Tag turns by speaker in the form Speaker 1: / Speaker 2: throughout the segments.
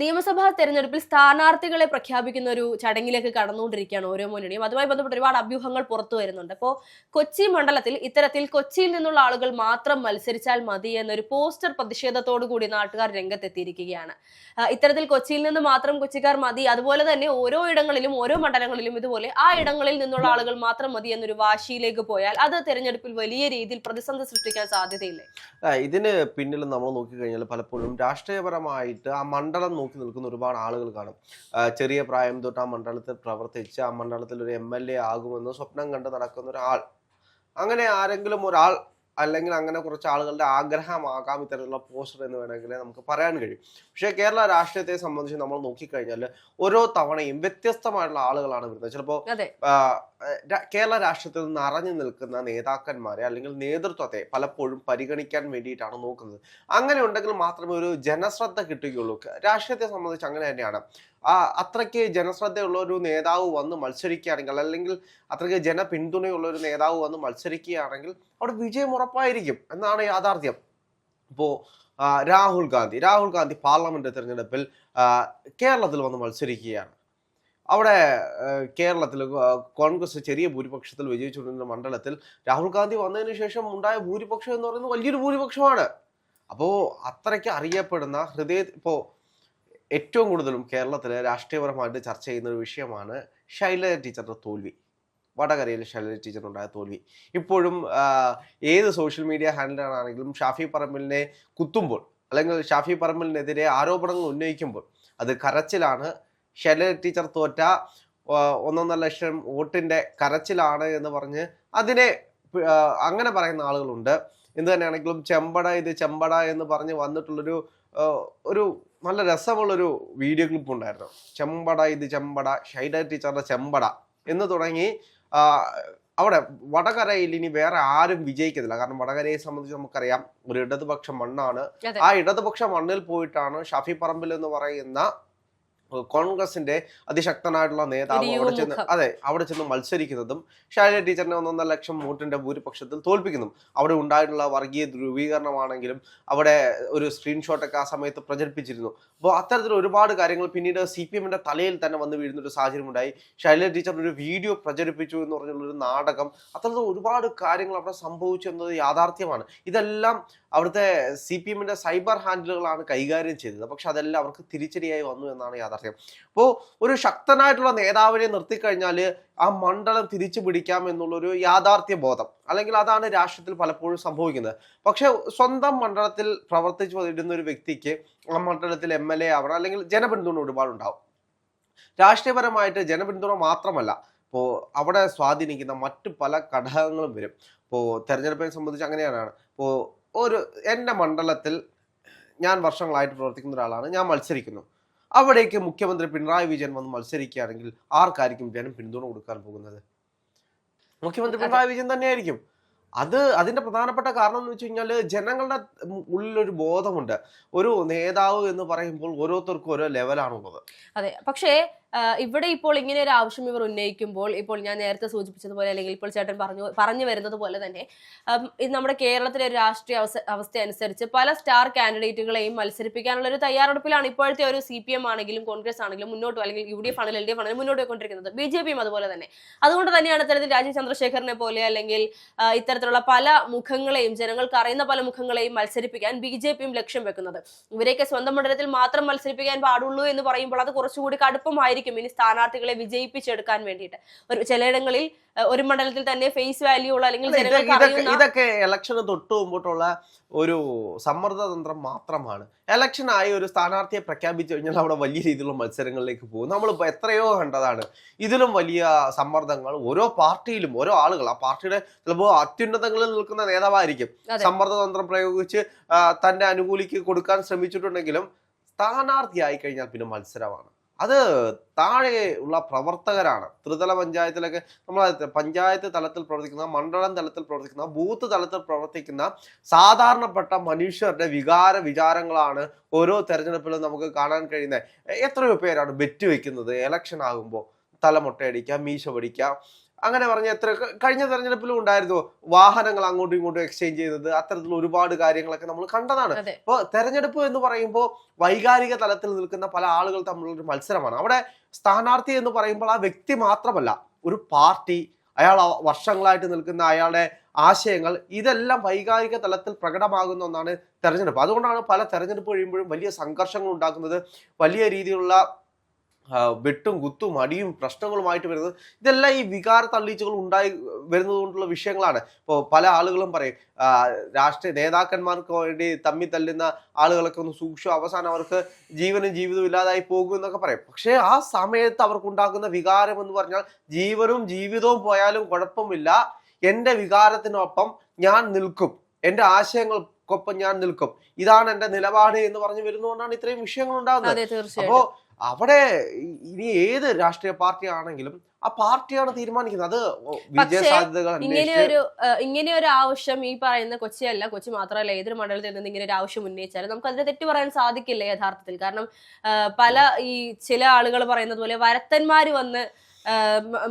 Speaker 1: നിയമസഭാ തെരഞ്ഞെടുപ്പിൽ സ്ഥാനാർത്ഥികളെ പ്രഖ്യാപിക്കുന്ന ഒരു ചടങ്ങിലേക്ക് കടന്നുകൊണ്ടിരിക്കുകയാണ് ഓരോ മുന്നണിയും. അതുമായി ബന്ധപ്പെട്ട് ഒരുപാട് അഭ്യൂഹങ്ങൾ പുറത്തു വരുന്നുണ്ട്. അപ്പോൾ കൊച്ചി മണ്ഡലത്തിൽ ഇത്തരത്തിൽ കൊച്ചിയിൽ നിന്നുള്ള ആളുകൾ മാത്രം മത്സരിച്ചാൽ മതി എന്നൊരു പോസ്റ്റർ പ്രതിഷേധത്തോടു കൂടി നാട്ടുകാർ രംഗത്തെത്തിയിരിക്കുകയാണ്. ഇത്തരത്തിൽ കൊച്ചിയിൽ നിന്ന് മാത്രം കൊച്ചിക്കാർ മതി. അതുപോലെ തന്നെ ഓരോ ഇടങ്ങളിലും ഓരോ മണ്ഡലങ്ങളിലും ഇതുപോലെ ആ ഇടങ്ങളിൽ നിന്നുള്ള ആളുകൾ മാത്രം മതി എന്നൊരു വാശിയിലേക്ക് പോയാൽ അത് തെരഞ്ഞെടുപ്പിൽ വലിയ രീതിയിൽ പ്രതിസന്ധി സൃഷ്ടിക്കാൻ സാധ്യതയില്ലേ?
Speaker 2: ഇതിന് പിന്നിൽ നമ്മൾ നോക്കിക്കഴിഞ്ഞാൽ പലപ്പോഴും രാഷ്ട്രീയപരമായിട്ട് ആ മണ്ഡലം നോക്കി നിൽക്കുന്ന ഒരുപാട് ആളുകൾ കാണും. ചെറിയ പ്രായം തൊട്ട് ആ മണ്ഡലത്തിൽ പ്രവർത്തിച്ച് ആ മണ്ഡലത്തിൽ ഒരു എം എൽ എ ആകുമെന്ന് സ്വപ്നം കണ്ട് നടക്കുന്ന ഒരാൾ. അങ്ങനെ ആരെങ്കിലും ഒരാൾ അല്ലെങ്കിൽ അങ്ങനെ കുറച്ച് ആളുകളുടെ ആഗ്രഹമാകാം ഇത്തരത്തിലുള്ള പോസ്റ്റർ എന്ന് വേണമെങ്കിൽ നമുക്ക് പറയാൻ കഴിയും. പക്ഷേ കേരള രാഷ്ട്രീയത്തെ സംബന്ധിച്ച് നമ്മൾ നോക്കിക്കഴിഞ്ഞാൽ ഓരോ തവണയും വ്യത്യസ്തമായിട്ടുള്ള ആളുകളാണ് വരുന്നത്. ചിലപ്പോൾ കേരള രാഷ്ട്രീയത്തിൽ നിറഞ്ഞു നിൽക്കുന്ന നേതാക്കന്മാരെ അല്ലെങ്കിൽ നേതൃത്വത്തെ പലപ്പോഴും പരിഗണിക്കാൻ വേണ്ടിയിട്ടാണ് നോക്കുന്നത്. അങ്ങനെ ഉണ്ടെങ്കിൽ മാത്രമേ ഒരു ജനശ്രദ്ധ കിട്ടുകയുള്ളൂ. രാഷ്ട്രീയത്തെ സംബന്ധിച്ച് അങ്ങനെ തന്നെയാണ്. അത്രയ്ക്ക് ജനശ്രദ്ധയുള്ള ഒരു നേതാവ് വന്ന് മത്സരിക്കുകയാണെങ്കിൽ അല്ലെങ്കിൽ അത്രയ്ക്ക് ജനപിന്തുണയുള്ള ഒരു നേതാവ് വന്ന് മത്സരിക്കുകയാണെങ്കിൽ അവിടെ വിജയം ഉറപ്പായിരിക്കും എന്നാണ് യാഥാർത്ഥ്യം. ഇപ്പോ രാഹുൽ ഗാന്ധി രാഹുൽ ഗാന്ധി പാർലമെന്റ് തിരഞ്ഞെടുപ്പിൽ കേരളത്തിൽ വന്ന് മത്സരിക്കുകയാണ്. അവിടെ കേരളത്തിൽ കോൺഗ്രസ് ചെറിയ ഭൂരിപക്ഷത്തിൽ വിജയിച്ചുകൊണ്ടിരുന്ന മണ്ഡലത്തിൽ രാഹുൽ ഗാന്ധി വന്നതിന് ശേഷം ഉണ്ടായ ഭൂരിപക്ഷം എന്ന് പറയുന്നത് വലിയൊരു ഭൂരിപക്ഷമാണ്. അപ്പോൾ അത്രയ്ക്ക് അറിയപ്പെടുന്ന ഹൃദയ ഇപ്പോൾ ഏറ്റവും കൂടുതലും കേരളത്തിലെ രാഷ്ട്രീയപരമായിട്ട് ചർച്ച ചെയ്യുന്ന ഒരു വിഷയമാണ് ശൈലജ ടീച്ചറുടെ തോൽവി. വടകരയിൽ ശൈലജ ടീച്ചറിനുണ്ടായ തോൽവി. ഇപ്പോഴും ഏത് സോഷ്യൽ മീഡിയ ഹാൻഡിലാണെങ്കിലും ഷാഫി പറമ്പിലിനെ കുത്തുമ്പോൾ അല്ലെങ്കിൽ ഷാഫി പറമ്പിലിനെതിരെ ആരോപണങ്ങൾ ഉന്നയിക്കുമ്പോൾ അത് കരച്ചിലാണ്. ശൈലജ ടീച്ചർ തോറ്റ ഒന്നൊന്നര ലക്ഷം വോട്ടിന്റെ കരച്ചിലാണ് എന്ന് പറഞ്ഞ് അതിനെ അങ്ങനെ പറയുന്ന ആളുകളുണ്ട്. എന്ത് തന്നെയാണെങ്കിലും ചെമ്പട ഇത് ചെമ്പട എന്ന് പറഞ്ഞ് വന്നിട്ടുള്ളൊരു ഒരു നല്ല രസമുള്ളൊരു വീഡിയോ ക്ലിപ്പ് ഉണ്ടായിരുന്നു. ചെമ്പട ഇത് ചെമ്പട ഷൈഡ ടീച്ചറുടെ ചെമ്പട എന്ന് തുടങ്ങി അവിടെ വടകരയിൽ ഇനി വേറെ ആരും വിജയിക്കത്തില്ല. കാരണം വടകരയെ സംബന്ധിച്ച് നമുക്കറിയാം ഒരു ഇടതുപക്ഷ മണ്ണാണ്. ആ ഇടതുപക്ഷ മണ്ണിൽ പോയിട്ടാണ് ഷാഫി പറമ്പിൽ എന്ന് പറയുന്ന കോൺഗ്രസിന്റെ അതിശക്തനായിട്ടുള്ള നേതാവ് അവിടെ ചെന്ന് അതെ അവിടെ ചെന്ന് മത്സരിക്കുന്നതും ഷൈല ടീച്ചറിനെ ഒന്നൊന്നര ലക്ഷം വോട്ടിന്റെ ഭൂരിപക്ഷത്തിൽ തോൽപ്പിക്കുന്നു അവിടെ ഉണ്ടായിട്ടുള്ള വർഗീയ ധ്രുവീകരണമാണെങ്കിലും അവിടെ ഒരു സ്ക്രീൻഷോട്ടൊക്കെ ആ സമയത്ത് പ്രചരിപ്പിച്ചിരുന്നു. അപ്പോൾ അത്തരത്തിൽ ഒരുപാട് കാര്യങ്ങൾ പിന്നീട് സി പി എമ്മിന്റെ തലയിൽ തന്നെ വന്ന് വീഴുന്ന ഒരു സാഹചര്യം ഉണ്ടായി ഷൈലജ ടീച്ചർ ഒരു വീഡിയോ പ്രചരിപ്പിച്ചു എന്ന് പറഞ്ഞുള്ള ഒരു നാടകം അത്തരത്തിൽ ഒരുപാട് കാര്യങ്ങൾ അവിടെ സംഭവിച്ചു എന്നത് യാഥാർത്ഥ്യമാണ്. ഇതെല്ലാം അവിടുത്തെ സി പി എമ്മിന്റെ സൈബർ ഹാൻഡിലുകളാണ് കൈകാര്യം ചെയ്തത്. പക്ഷെ അതെല്ലാം അവർക്ക് തിരിച്ചടിയായി വന്നു എന്നാണ് യാഥാർത്ഥ്യം. അപ്പോൾ ഒരു ശക്തനായിട്ടുള്ള നേതാവിനെ നിർത്തിക്കഴിഞ്ഞാൽ ആ മണ്ഡലം തിരിച്ചു പിടിക്കാം എന്നുള്ളൊരു യാഥാർത്ഥ്യ ബോധം. അല്ലെങ്കിൽ അതാണ് രാഷ്ട്രീയത്തിൽ പലപ്പോഴും സംഭവിക്കുന്നത്. പക്ഷെ സ്വന്തം മണ്ഡലത്തിൽ പ്രവർത്തിച്ചു വരുന്ന ഒരു വ്യക്തിക്ക് ആ മണ്ഡലത്തിൽ എം എൽ എ ആവണം അല്ലെങ്കിൽ ജനപിന്തുണ ഒരുപാടുണ്ടാവും. രാഷ്ട്രീയപരമായിട്ട് ജനപിന്തുണ മാത്രമല്ല ഇപ്പോൾ അവിടെ സ്വാധീനിക്കുന്ന മറ്റു പല ഘടകങ്ങളും വരും. ഇപ്പോൾ തെരഞ്ഞെടുപ്പിനെ സംബന്ധിച്ച് അങ്ങനെയാണ്. ഇപ്പോൾ ഒരു എന്റെ മണ്ഡലത്തിൽ ഞാൻ വർഷങ്ങളായിട്ട് പ്രവർത്തിക്കുന്ന ഒരാളാണ്. ഞാൻ മത്സരിക്കുന്നു. അവിടേക്ക് മുഖ്യമന്ത്രി പിണറായി വിജയൻ വന്ന് മത്സരിക്കുകയാണെങ്കിൽ ആർക്കായിരിക്കും ജനം പിന്തുണ കൊടുക്കാൻ പോകുന്നത്? മുഖ്യമന്ത്രി പിണറായി വിജയൻ തന്നെയായിരിക്കും. അത് അതിന്റെ പ്രധാനപ്പെട്ട കാരണം എന്ന് വെച്ച് കഴിഞ്ഞാൽ ജനങ്ങളുടെ ഉള്ളിലൊരു ബോധമുണ്ട്. ഒരു നേതാവ് എന്ന് പറയുമ്പോൾ ഓരോരുത്തർക്കും ഓരോ ലെവലാണുള്ളത്
Speaker 1: അതെ. പക്ഷേ ഇവിടെ ഇപ്പോൾ ഇങ്ങനെ ഒരു ആവശ്യം ഇവർ ഉന്നയിക്കുമ്പോൾ ഇപ്പോൾ ഞാൻ നേരത്തെ സൂചിപ്പിച്ചതുപോലെ അല്ലെങ്കിൽ ഇപ്പോൾ ചേട്ടൻ പറഞ്ഞു പറഞ്ഞു വരുന്നത് പോലെ തന്നെ നമ്മുടെ കേരളത്തിലെ ഒരു രാഷ്ട്രീയ അവസ്ഥ അനുസരിച്ച് പല സ്റ്റാർ കാൻഡിഡേറ്റുകളെയും മത്സരിപ്പിക്കാനുള്ള ഒരു തയ്യാറെടുപ്പിലാണ് ഇപ്പോഴത്തെ ഒരു സി പി എം ആണെങ്കിലും കോൺഗ്രസ് ആണെങ്കിലും മുന്നോട്ട് അല്ലെങ്കിൽ യു ഡി എഫ് ആണെങ്കിലും എൽ ഡി എഫ് ആണെങ്കിലും മുന്നോട്ട് പോയിക്കൊണ്ടിരിക്കുന്നത്. ബി ജെ പിയും അതുപോലെ തന്നെ. അതുകൊണ്ട് തന്നെയാണ് ഇത്തരത്തിൽ രാജീവ് ചന്ദ്രശേഖരനെ പോലെ അല്ലെങ്കിൽ ഇത്തരത്തിലുള്ള പല മുഖങ്ങളെയും ജനങ്ങൾക്ക് അറിയുന്ന പല മുഖങ്ങളെയും മത്സരിപ്പിക്കാൻ ബി ജെ പിയും ലക്ഷ്യം വെക്കുന്നത്. ഇവരെയൊക്കെ സ്വന്തം മണ്ഡലത്തിൽ മാത്രം മത്സരിപ്പിക്കാൻ പാടുള്ളൂ എന്ന് പറയുമ്പോൾ അത് കുറച്ചുകൂടി കടുപ്പമായിരിക്കും ഇനി സ്ഥാനാർത്ഥികളെ വിജയിപ്പിച്ചെടുക്കാൻ വേണ്ടിയിട്ട്. ഒരു ചിലയിടങ്ങളിൽ ഒരു മണ്ഡലത്തിൽ തന്നെ ഫേസ് വാല്യൂ ഉള്ള അല്ലെങ്കിൽ
Speaker 2: അല്ല, ഇതൊക്കെ ഇലക്ഷന് തൊട്ട് മുമ്പോട്ടുള്ള ഒരു സമ്മർദ്ദതന്ത്രം മാത്രമാണ്. ഇലക്ഷനായി ഒരു സ്ഥാനാർത്ഥിയെ പ്രഖ്യാപിച്ചു കഴിഞ്ഞാൽ അവിടെ വലിയ രീതിയിലുള്ള മത്സരങ്ങളിലേക്ക് പോകും. നമ്മളിപ്പോൾ എത്രയോ കണ്ടതാണ്. ഇതിലും വലിയ സമ്മർദ്ദങ്ങൾ ഓരോ പാർട്ടിയിലും ഓരോ ആളുകൾ ആ പാർട്ടിയുടെ ചിലപ്പോൾ അത്യുന്നതങ്ങളിൽ നിൽക്കുന്ന നേതാവായിരിക്കും.
Speaker 1: സമ്മർദ്ദ
Speaker 2: സമ്മർദ്ദതന്ത്രം പ്രയോഗിച്ച് തന്റെ അനുകൂലിക്ക് കൊടുക്കാൻ ശ്രമിച്ചിട്ടുണ്ടെങ്കിലും സ്ഥാനാർത്ഥി ആയി കഴിഞ്ഞാൽ പിന്നെ മത്സരമാണ്. അത് താഴെ ഉള്ള പ്രവർത്തകരാണ്. ത്രിതല പഞ്ചായത്തിലൊക്കെ നമ്മൾ പഞ്ചായത്ത് തലത്തിൽ പ്രവർത്തിക്കുന്ന മണ്ഡലം തലത്തിൽ പ്രവർത്തിക്കുന്ന ബൂത്ത് തലത്തിൽ പ്രവർത്തിക്കുന്ന സാധാരണപ്പെട്ട മനുഷ്യരുടെ വികാര വിചാരങ്ങളാണ് ഓരോ തെരഞ്ഞെടുപ്പിലും നമുക്ക് കാണാൻ കഴിയുന്നത്. എത്രയോ പേരാണ് ബെറ്റ് വെക്കുന്നത്. ഇലക്ഷൻ ആകുമ്പോൾ തലമുട്ടയടിക്കുക മീശ പഠിക്കുക അങ്ങനെ പറഞ്ഞ എത്ര കഴിഞ്ഞ തെരഞ്ഞെടുപ്പിലും ഉണ്ടായിരുന്നു വാഹനങ്ങൾ അങ്ങോട്ടും ഇങ്ങോട്ടും എക്സ്ചേഞ്ച് ചെയ്തത്. അത്തരത്തിലുള്ള ഒരുപാട് കാര്യങ്ങളൊക്കെ നമ്മൾ കണ്ടതാണ്. അപ്പോൾ തെരഞ്ഞെടുപ്പ് എന്ന് പറയുമ്പോൾ വൈകാരിക തലത്തിൽ നിൽക്കുന്ന പല ആളുകൾ തമ്മിലുള്ള ഒരു മത്സരമാണ്. അവിടെ സ്ഥാനാർത്ഥി എന്ന് പറയുമ്പോൾ ആ വ്യക്തി മാത്രമല്ല ഒരു പാർട്ടി അയാൾ വർഷങ്ങളായിട്ട് നിൽക്കുന്ന അയാളുടെ ആശയങ്ങൾ ഇതെല്ലാം വൈകാരിക തലത്തിൽ പ്രകടമാകുന്ന ഒന്നാണ് തെരഞ്ഞെടുപ്പ്. അതുകൊണ്ടാണ് പല തെരഞ്ഞെടുപ്പ് കഴിയുമ്പോഴും വലിയ സംഘർഷങ്ങൾ ഉണ്ടാക്കുന്നത് വലിയ രീതിയിലുള്ള വെട്ടും കുത്തും അടിയും പ്രശ്നങ്ങളുമായിട്ട് വരുന്നത് ഇതെല്ലാം ഈ വികാര തള്ളീച്ചകൾ ഉണ്ടായി വരുന്നത് കൊണ്ടുള്ള വിഷയങ്ങളാണ്. ഇപ്പോൾ പല ആളുകളും പറയും രാഷ്ട്രീയ നേതാക്കന്മാർക്ക് വേണ്ടി തമ്മി തല്ലുന്ന ആളുകളൊക്കെ ഒന്ന് സൂക്ഷിച്ചു അവസാനം അവർക്ക് ജീവനും ജീവിതവും ഇല്ലാതായി പോകും എന്നൊക്കെ പറയും. പക്ഷേ ആ സമയത്ത് അവർക്കുണ്ടാകുന്ന വികാരം എന്ന് പറഞ്ഞാൽ ജീവനും ജീവിതവും പോയാലും കുഴപ്പമില്ല. എന്റെ വികാരത്തിനൊപ്പം ഞാൻ നിൽക്കും. എന്റെ ആശയങ്ങൾക്കൊപ്പം ഞാൻ നിൽക്കും. ഇതാണ് എന്റെ നിലപാട് എന്ന് പറഞ്ഞു വരുന്നതുകൊണ്ടാണ് ഇത്രയും വിഷയങ്ങൾ ഉണ്ടാകുന്നത്. അപ്പോ അവിടെ ഇനി ഏത് രാഷ്ട്രീയ പാർട്ടി ആണെങ്കിലും ആ പാർട്ടിയാണ് തീരുമാനിക്കുന്നത്. അത് വിജയ
Speaker 1: പക്ഷേ
Speaker 2: സാധ്യതകൾ
Speaker 1: ഇങ്ങനെ ഒരു ഇങ്ങനെ ഒരു ആവശ്യം ഈ പറയുന്ന കൊച്ചിയല്ല കൊച്ചി മാത്രമല്ല ഏതൊരു മണ്ഡലത്തിൽ നിന്ന് ഇങ്ങനെ ഒരു ആവശ്യം ഉന്നയിച്ചാലും നമുക്ക് അതിനെ തെറ്റു പറയാൻ സാധിക്കില്ല യഥാർത്ഥത്തിൽ. കാരണം പല ഈ ചില ആളുകൾ പറയുന്നത് പോലെ വരത്തന്മാര് വന്ന്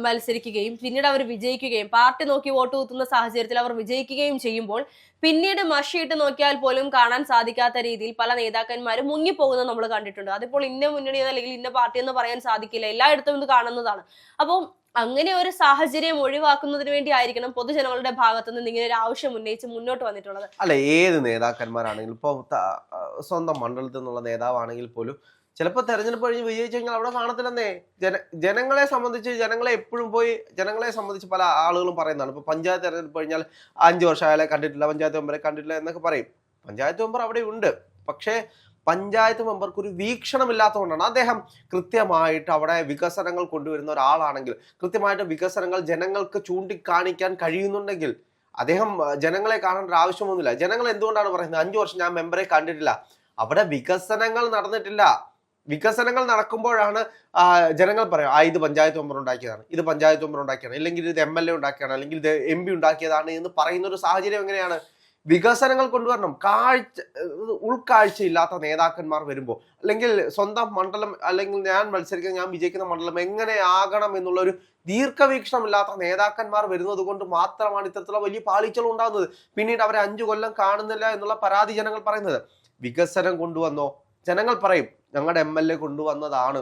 Speaker 1: മത്സരിക്കുകയും പിന്നീട് അവർ വിജയിക്കുകയും. പാർട്ടി നോക്കി വോട്ട് കുത്തുന്ന സാഹചര്യത്തിൽ അവർ വിജയിക്കുകയും ചെയ്യുമ്പോൾ പിന്നീട് മഷിയിട്ട് നോക്കിയാൽ പോലും കാണാൻ സാധിക്കാത്ത രീതിയിൽ പല നേതാക്കന്മാരും മുങ്ങിപ്പോകുന്നത് നമ്മൾ കണ്ടിട്ടുണ്ട്. അതിപ്പോൾ ഇന്ന മുന്നണി അല്ലെങ്കിൽ ഇന്ന പാർട്ടി എന്ന് പറയാൻ സാധിക്കില്ല. എല്ലായിടത്തും ഇത് കാണുന്നതാണ്. അപ്പോൾ അങ്ങനെ ഒരു സാഹചര്യം ഒഴിവാക്കുന്നതിന് വേണ്ടി ആയിരിക്കണം പൊതുജനങ്ങളുടെ ഭാഗത്തു നിന്ന് ഇങ്ങനെ ഒരു ആവശ്യം ഉന്നയിച്ച് മുന്നോട്ട് വന്നിട്ടുള്ളത്.
Speaker 2: അല്ല ഏത് നേതാക്കന്മാരാണെങ്കിലും ഇപ്പൊ സ്വന്തം മണ്ഡലത്തിൽ നിന്നുള്ള നേതാവാണെങ്കിൽ പോലും ചിലപ്പോൾ തെരഞ്ഞെടുപ്പ് കഴിഞ്ഞ് വിജയിച്ചു കഴിഞ്ഞാൽ അവിടെ കാണത്തില്ലെന്നേ. ജന ജനങ്ങളെ സംബന്ധിച്ച് ജനങ്ങളെ എപ്പോഴും പോയി ജനങ്ങളെ സംബന്ധിച്ച് പല ആളുകളും പറയുന്നതാണ്. ഇപ്പോൾ പഞ്ചായത്ത് തെരഞ്ഞെടുപ്പ് കഴിഞ്ഞാൽ അഞ്ച് വർഷം അയാളെ കണ്ടിട്ടില്ല പഞ്ചായത്ത് മെമ്പറെ കണ്ടിട്ടില്ല എന്നൊക്കെ പറയും. പഞ്ചായത്ത് മെമ്പർ അവിടെ ഉണ്ട്. പക്ഷേ പഞ്ചായത്ത് മെമ്പർക്ക് ഒരു വീക്ഷണമില്ലാത്തതുകൊണ്ടാണ് അദ്ദേഹം കൃത്യമായിട്ട് അവിടെ വികസനങ്ങൾ കൊണ്ടുവരുന്ന ഒരാളാണെങ്കിൽ കൃത്യമായിട്ട് വികസനങ്ങൾ ജനങ്ങൾക്ക് ചൂണ്ടിക്കാണിക്കാൻ കഴിയുന്നുണ്ടെങ്കിൽ അദ്ദേഹം ജനങ്ങളെ കാണേണ്ട ആവശ്യമൊന്നുമില്ല. ജനങ്ങൾ എന്തുകൊണ്ടാണ് പറയുന്നത്? അഞ്ചു വർഷം ഞാൻ മെമ്പറെ കണ്ടിട്ടില്ല. അവിടെ വികസനങ്ങൾ നടന്നിട്ടില്ല. വികസനങ്ങൾ നടക്കുമ്പോഴാണ് ജനങ്ങൾ പറയാം ആ ഇത് പഞ്ചായത്ത് മെമ്പർ ഉണ്ടാക്കിയതാണ് ഇത് പഞ്ചായത്ത് മെമ്പർ ഉണ്ടാക്കിയാണ് അല്ലെങ്കിൽ ഇത് എം എൽ എ ഉണ്ടാക്കിയാണ് അല്ലെങ്കിൽ ഇത് എം പി ഉണ്ടാക്കിയതാണ് എന്ന് പറയുന്ന ഒരു സാഹചര്യം എങ്ങനെയാണ്? വികസനങ്ങൾ കൊണ്ടുവരണം. കാഴ്ച ഉൾക്കാഴ്ച ഇല്ലാത്ത നേതാക്കന്മാർ വരുമ്പോൾ അല്ലെങ്കിൽ സ്വന്തം മണ്ഡലം അല്ലെങ്കിൽ ഞാൻ മത്സരിക്കുന്ന ഞാൻ വിജയിക്കുന്ന മണ്ഡലം എങ്ങനെ ആകണം എന്നുള്ള ഒരു ദീർഘവീക്ഷണമില്ലാത്ത നേതാക്കന്മാർ വരുന്നത് കൊണ്ട് മാത്രമാണ് ഇത്തരത്തിലുള്ള വലിയ പാളിച്ചകൾ ഉണ്ടാകുന്നത്. പിന്നീട് അവരെ അഞ്ചു കൊല്ലം കാണുന്നില്ല എന്നുള്ള പരാതി ജനങ്ങൾ പറയുന്നത്. വികസനം കൊണ്ടുവന്നോ? ജനങ്ങൾ പറയും ഞങ്ങളുടെ എം എൽ എ കൊണ്ടുവന്നതാണ്.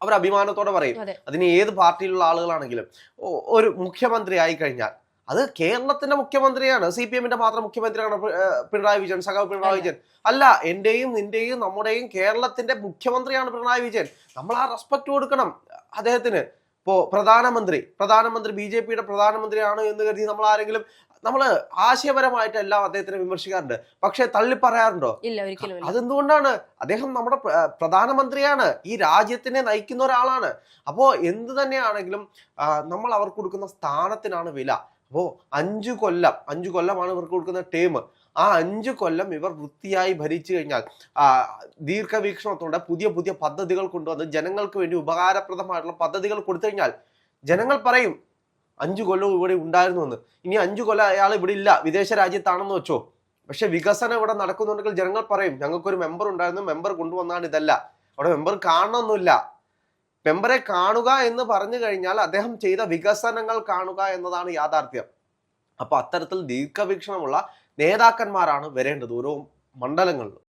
Speaker 2: അവർ അഭിമാനത്തോടെ പറയും.
Speaker 1: അതെ.
Speaker 2: അതിന് ഏത് പാർട്ടിയിലുള്ള ആളുകളാണെങ്കിലും. ഒരു മുഖ്യമന്ത്രി ആയി കഴിഞ്ഞാൽ അത് കേരളത്തിന്റെ മുഖ്യമന്ത്രിയാണ് സി പി എമ്മിന്റെ മാത്രം മുഖ്യമന്ത്രിയാണ് പിണറായി വിജയൻ സഖാവ് പിണറായി വിജയൻ. അല്ല എന്റെയും നിന്റെയും നമ്മുടെയും കേരളത്തിന്റെ മുഖ്യമന്ത്രിയാണ് പിണറായി വിജയൻ. നമ്മൾ ആ റെസ്പെക്ട് കൊടുക്കണം അദ്ദേഹത്തിന്. ഇപ്പോ പ്രധാനമന്ത്രി പ്രധാനമന്ത്രി ബി ജെ പിയുടെ പ്രധാനമന്ത്രിയാണ് എന്ന് കരുതി നമ്മൾ ആരെങ്കിലും നമ്മൾ ആശയപരമായിട്ട് എല്ലാം അദ്ദേഹത്തിനെ വിമർശിക്കാറുണ്ട്. പക്ഷെ തള്ളി പറയാറുണ്ടോ
Speaker 1: ഇല്ല ഒരിക്കലും
Speaker 2: അതെന്തുകൊണ്ടാണ്? അദ്ദേഹം നമ്മുടെ പ്രധാനമന്ത്രിയാണ്. ഈ രാജ്യത്തിനെ നയിക്കുന്ന ഒരാളാണ്. അപ്പോ എന്ത് തന്നെയാണെങ്കിലും നമ്മൾ അവർക്ക് കൊടുക്കുന്ന സ്ഥാനത്തിനാണ് വില. അപ്പോ അഞ്ചു കൊല്ലം അഞ്ചു കൊല്ലമാണ് ഇവർക്ക് കൊടുക്കുന്ന ടേം ആ അഞ്ചു കൊല്ലം ഇവർ വൃത്തിയായി ഭരിച്ചു കഴിഞ്ഞാൽ ദീർഘവീക്ഷണത്തോടെ പുതിയ പുതിയ പദ്ധതികൾ കൊണ്ടുവന്ന് ജനങ്ങൾക്ക് വേണ്ടി ഉപകാരപ്രദമായിട്ടുള്ള പദ്ധതികൾ കൊടുത്തു കഴിഞ്ഞാൽ ജനങ്ങൾ പറയും അഞ്ചു കൊല്ലവും ഇവിടെ ഉണ്ടായിരുന്നു എന്ന് ഇനി അഞ്ചു കൊല്ലം അയാൾ ഇവിടെ ഇല്ല. വിദേശ രാജ്യത്താണെന്ന് വെച്ചോ. പക്ഷെ വികസനം ഇവിടെ നടക്കുന്നുണ്ടെങ്കിൽ ജനങ്ങൾ പറയും ഞങ്ങൾക്കൊരു മെമ്പർ ഉണ്ടായിരുന്നു. മെമ്പർ കൊണ്ടുവന്നാണ് ഇതല്ല. അവിടെ മെമ്പർ കാണണമെന്നില്ല മെമ്പറെ കാണുക എന്ന് പറഞ്ഞു കഴിഞ്ഞാൽ അദ്ദേഹം ചെയ്ത വികസനങ്ങൾ കാണുക എന്നതാണ് യാഥാർത്ഥ്യം. അപ്പൊ അത്തരത്തിൽ ദീർഘവീക്ഷണമുള്ള നേതാക്കന്മാരാണ് വരേണ്ടത് ഓരോ മണ്ഡലങ്ങളിലും.